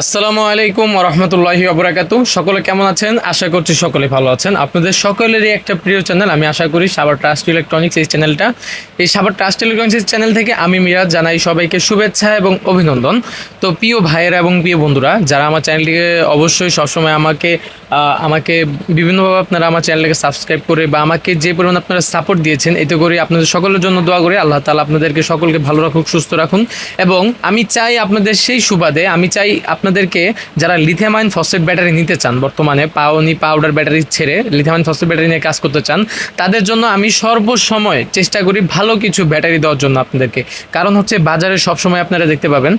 আসসালামু আলাইকুম রহমতুল্লাহি আবরাকাত সকলে কেমন আছেন? আশা করছি সকলে ভালো আছেন। আপনাদের সকলেরই একটা প্রিয় চ্যানেল, আমি আশা করি সাবার ট্রাস্ট ইলেকট্রনিক্স এই চ্যানেলটা। এই সাবার ট্রাস্ট ইলেকট্রনিক্স চ্যানেল থেকে আমি মিরাজ জানাই সবাইকে শুভেচ্ছা এবং অভিনন্দন। তো প্রিয় ভাইয়েরা এবং প্রিয় বন্ধুরা, যারা আমার চ্যানেলটিকে অবশ্যই সবসময় আমাকে আমাকে বিভিন্নভাবে আপনারা আমার চ্যানেলটাকে সাবস্ক্রাইব করে বা আমাকে যে পরিমাণ আপনারা সাপোর্ট দিয়েছেন, এতে করে আপনাদের সকলের জন্য দোয়া করে, আল্লাহ তালা আপনাদেরকে সকলকে ভালো রাখুক, সুস্থ রাখুন। এবং আমি চাই আপনাদের সেই সুবাদে, আমি চাই আপনাদেরকে যারা লিথিয়ামাইন ফসফেট ব্যাটারি নিতে চান, বর্তমানে পাওনি পাউডার ব্যাটারি ছেড়ে লিথিয়ামাইন ফসফেট ব্যাটারি নিয়ে কাজ করতে চান, তাদের জন্য আমি সর্বসময় চেষ্টা করি ভালো কিছু ব্যাটারি দেওয়ার জন্য আপনাদেরকে। কারণ হচ্ছে বাজারে সবসময় আপনারা দেখতে পাবেন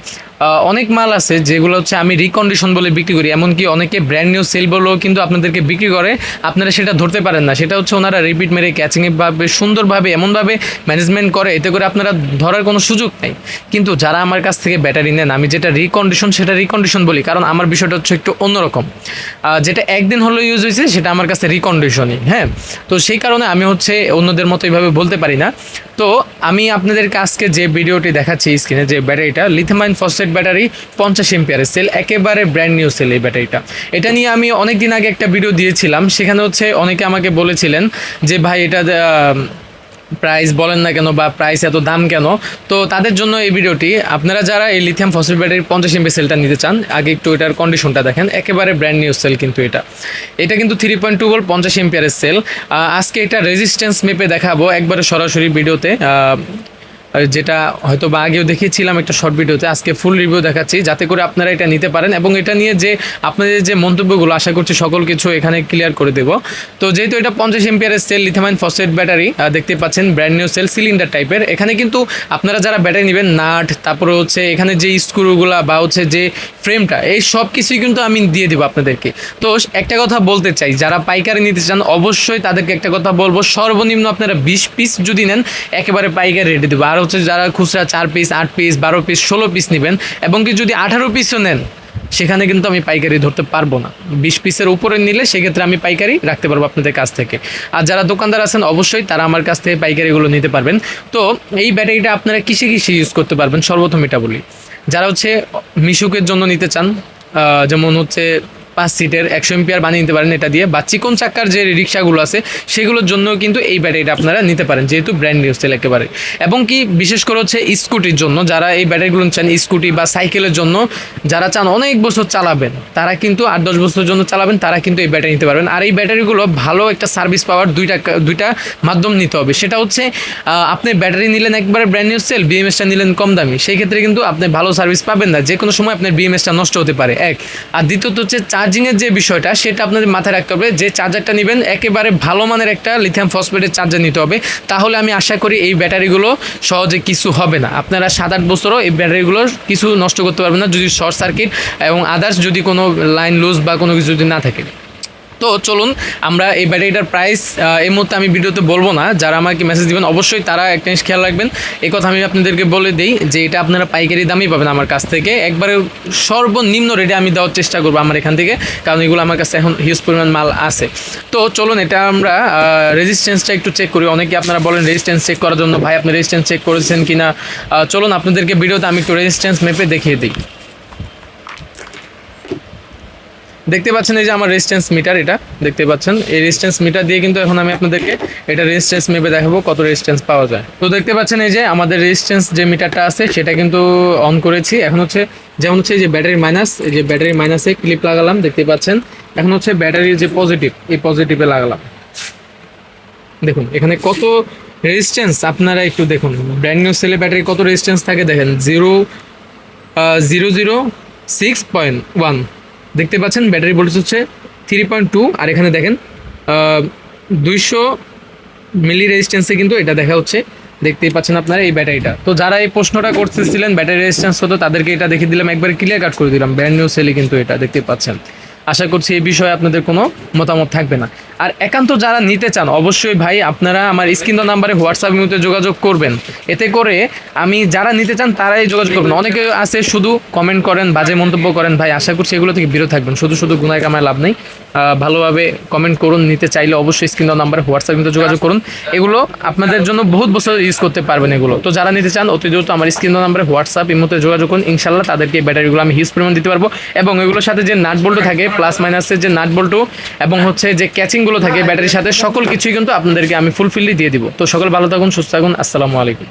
অনেক মাল আছে যেগুলো হচ্ছে আমি রিকন্ডিশন বলে বিক্রি করি। এমনকি অনেকে ব্র্যান্ড নিউ সেল বলেও কিন্তু আপনাদেরকে বিক্রি করে। আপনারা সেটা ধরতে পারেন না। সেটা হচ্ছে ওনারা রিপিট মেরে ক্যাচিংয়ে ভাবে, সুন্দরভাবে, এমনভাবে ম্যানেজমেন্ট করে। এতে করে আপনারা ধরার কোনো সুযোগ নেই। কিন্তু যারা আমার কাছ থেকে ব্যাটারি নেন, আমি যেটা রিকন্ডিশন সেটা রিকন্ডিশন বলি। কারণ আমার বিষয়টা হচ্ছে একটু অন্যরকম। যেটা একদিন হলো ইউজ হয়েছে, সেটা আমার কাছে রিকন্ডিশনই হ্যাঁ? তো সেই কারণে আমি হচ্ছে অন্যদের মতো এইভাবে বলতে পারি না। তো আমি আপনাদেরকে আজকে যে ভিডিওটি দেখাচ্ছি স্ক্রিনে যে ব্যাটারিটা লিথিয়ামাইন ফসফেট ব্যাটারি পঞ্চাশ এম্পিয়ারের সেল একেবারে ব্র্যান্ড নিউ সেল এই ব্যাটারিটা এটা নিয়ে আমি অনেক দিন আগে একটা ভিডিও দিয়েছিলাম, সেখানে হচ্ছে অনেকে আমাকে বলেছিলেন যে, ভাই, এটা প্রাইস বলেন না কেন বা প্রাইস এত দাম কেন? তো তাদের জন্য এই ভিডিওটি আপনারা যারা এই লিথিয়াম ফসফেট ব্যাটারির পঞ্চাশ এমপি সেলটা নিতে চান, আগে একটু এটার কন্ডিশনটা দেখেন, একেবারে ব্র্যান্ড নিউ সেল কিন্তু এটা। এটা কিন্তু থ্রি পয়েন্ট টু ভোল্ট পঞ্চাশ এমপিয়ারের সেল আজকে এটা রেজিস্ট্যান্স মেপে দেখাবো, একবারে সরাসরি ভিডিওতে যেটা হয়তো বা আগেও দেখিয়েছিলাম একটা শর্ট ভিডিওতে আজকে ফুল রিভিউ দেখাচ্ছি, যাতে করে আপনারা এটা নিতে পারেন এবং এটা নিয়ে যে আপনাদের যে মন্তব্যগুলো, আশা করছি সকল কিছু এখানে ক্লিয়ার করে দেবো। তো যেহেতু এটা পঞ্চাশ এম্পিয়ারের cell lithium iron phosphate battery দেখতে পাচ্ছেন ব্র্যান্ড নিউ সেল সিলিন্ডার টাইপের এখানে কিন্তু আপনারা যারা ব্যাটারি নেবেন নাট তারপরে হচ্ছে এখানে যে স্ক্রুগুলা বা হচ্ছে যে ফ্রেমটা এই সব কিছুই কিন্তু আমি দিয়ে দেবো আপনাদেরকে। তো একটা কথা বলতে চাই, যারা পাইকারি নিতে চান, অবশ্যই তাদেরকে একটা কথা বলব, সর্বনিম্ন আপনারা বিশ পিস যদি নেন, একেবারে পাইকারি রেটে দেবো। আর হচ্ছে যারা খুচরা চার পিস আট পিস বারো পিস ষোলো পিস নেবেন এবং কি যদি আঠারো পিসও নেন, সেখানে কিন্তু আমি পাইকারি ধরতে পারব না। বিশ পিসের উপরে নিলে সেক্ষেত্রে আমি পাইকারি রাখতে পারব আপনাদের কাছ থেকে। আর যারা দোকানদার আছেন, অবশ্যই তারা আমার কাছ থেকে পাইকারিগুলো নিতে পারবেন। তো এই ব্যাটারিটা আপনারা কিসে কিসে ইউজ করতে পারবেন? সর্বপ্রথম এটা বলি। যারা হচ্ছে মিশুকের জন্য নিতে চান যেমন হচ্ছে পাঁচ সিটের একশো এম্পিয়ার বানিয়ে নিতে পারেন এটা দিয়ে। বা চিকন চাক্কার যে রিক্সাগুলো আছে, সেগুলোর জন্য কিন্তু এই ব্যাটারিটা আপনারা নিতে পারেন, যেহেতু ব্র্যান্ড নিউ সেল একেবারে। এবং কি বিশেষ করে হচ্ছে স্কুটির জন্য, যারা এই ব্যাটারিগুলো চান, স্কুটি বা সাইকেলের জন্য, যারা চান অনেক বছর চালাবেন, তারা কিন্তু আট দশ বছরের জন্য চালাবেন, তারা কিন্তু এই ব্যাটারি নিতে পারবেন। আর এই ব্যাটারিগুলো ভালো একটা সার্ভিস পাওয়ার দুইটা দুইটা মাধ্যম নিতে হবে। সেটা হচ্ছে আপনি ব্যাটারি নিলেন একবারে ব্র্যান্ড নিউ সেল বিএমএসটা নিলেন কম দামি। সেই ক্ষেত্রে কিন্তু আপনি ভালো সার্ভিস পাবেন না। যে কোনো সময় আপনার বিএমএসটা নষ্ট হতে পারে, এক। আর দ্বিতীয়ত হচ্ছে চার্জিংয়ের যে বিষয়টা, সেটা আপনাদের মাথায় রাখতে হবে যে চার্জারটা নেবেন, একেবারে ভালো মানের একটা লিথিয়াম ফসফেটের চার্জার নিতে হবে। তাহলে আমি আশা করি এই ব্যাটারিগুলো সহজে কিছু হবে না। আপনারা সাত আট বছরও এই ব্যাটারিগুলো কিছু নষ্ট করতে পারবেন না যদি শর্ট সার্কিট এবং আদার্স যদি কোনো লাইন লুজ বা কোনো কিছু যদি না থাকে। তো চলুন, আমরা এই ব্যাটারিটার প্রাইস এই মুহূর্তে আমি ভিডিওতে বলব না। যারা আমাকে মেসেজ দিবেন, অবশ্যই তারা একটা জিনিস খেয়াল রাখবেন। এই কথা আমি আপনাদেরকে বলে দিই যে এটা আপনারা পাইকারি দামই পাবেন আমার কাছ থেকে। একবারে সর্বনিম্ন রেটে আমি দেওয়ার চেষ্টা করব আমার এখান থেকে, কারণ এগুলো আমার কাছে এখন হিউজ পরিমাণ মাল আছে। তো চলুন, এটা আমরা রেজিস্ট্যান্সটা একটু চেক করি। অনেকে আপনারা বলেন রেজিস্ট্যান্স চেক করার জন্য। ভাই, আপনি রেজিস্ট্যান্স চেক করেছেন কিনা? চলুন, আপনাদেরকে ভিডিওতে আমি একটু রেজিস্ট্যান্স মেপে দেখিয়ে দিই। দেখতে পাচ্ছেন এই যে আমার রেজিস্ট্যান্স মিটার এটা। দেখতে পাচ্ছেন, এই রেজিস্ট্যান্স মিটার দিয়ে কিন্তু এখন আমি আপনাদেরকে এটা রেজিস্ট্যান্স মেপে দেখাবো কত রেজিস্ট্যান্স পাওয়া যায়। তো দেখতে পাচ্ছেন এই যে আমাদের রেজিস্ট্যান্স যে মিটারটা আছে, সেটা কিন্তু অন করেছি। এখন হচ্ছে, যেমন হচ্ছে যে ব্যাটারি মাইনাস এই যে ব্যাটারি মাইনাসে ক্লিপ লাগালাম, দেখতে পাচ্ছেন। এখন হচ্ছে ব্যাটারির যে পজিটিভ এই পজিটিভে লাগালাম। দেখুন, এখানে কত রেজিস্ট্যান্স আপনারা একটু দেখুন। ব্র্যান্ড নিউ সেলে ব্যাটারি কত রেজিস্ট্যান্স থাকে দেখেন zero zero zero six point one দেখতে পাচ্ছেন, ব্যাটারি ভোল্টেজ হচ্ছে থ্রি পয়েন্ট টু আর এখানে দেখেন দুইশো মিলি রেজিস্ট্যান্সে কিন্তু এটা দেখা হচ্ছে। দেখতেই পাচ্ছেন আপনারা এই ব্যাটারিটা। তো যারা এই প্রশ্নটা করতেছিলেন ব্যাটারি রেজিস্ট্যান্স হতো তাদেরকে এটা দেখে দিলাম, একবার ক্লিয়ার কাট করে দিলাম। ব্র্যান্ড নিউ সেলে কিন্তু এটা, দেখতে পাচ্ছেন। আশা করছি এই বিষয়ে আপনাদের কোনো মতামত থাকবে না। আর একান্ত যারা নিতে চান, অবশ্যই ভাই আপনারা আমার স্ক্রিন নাম্বারে হোয়াটসঅ্যাপ মধ্যে যোগাযোগ করবেন। এতে করে আমি যারা নিতে চান, তারাই যোগাযোগ করবেন। অনেকে আছে শুধু কমেন্ট করেন, বাজে মন্তব্য করেন, ভাই আশা করছি এগুলো থেকে বিরত থাকবেন। শুধু শুধু গুনায় কামায় লাভ নেই। ভালোভাবে কমেন্ট করুন, নিতে চাইলে অবশ্যই স্ক্রিন নাম্বারে হোয়াটসঅ্যাপ মধ্যে যোগাযোগ করুন। এগুলো আপনাদের জন্য বহুত বছর ইউজ করতে পারবেন এগুলো। তো যারা নিতে চান, অতি দ্রুত আমার স্ক্রিন নাম্বারে হোয়াটসঅ্যাপ মধ্যে যোগাযোগ করুন। ইনশাল্লাহ তাদেরকে ব্যাটারিগুলো আমি হিউজ পরিমাণ দিতে পারব। এবং এগুলোর সাথে যে নাট বল্টু থাকে প্লাস মাইনাসের যে নাট বল্টু এবং হচ্ছে যে ক্যাচিংগুলো থাকে, ব্যাটারির সাথে সকল কিছুই কিন্তু আপনাদেরকে আমি ফুলফিললি দিয়ে দিব। তো সকল ভালো থাকুন, সুস্থ থাকুন, আসসালামু আলাইকুম।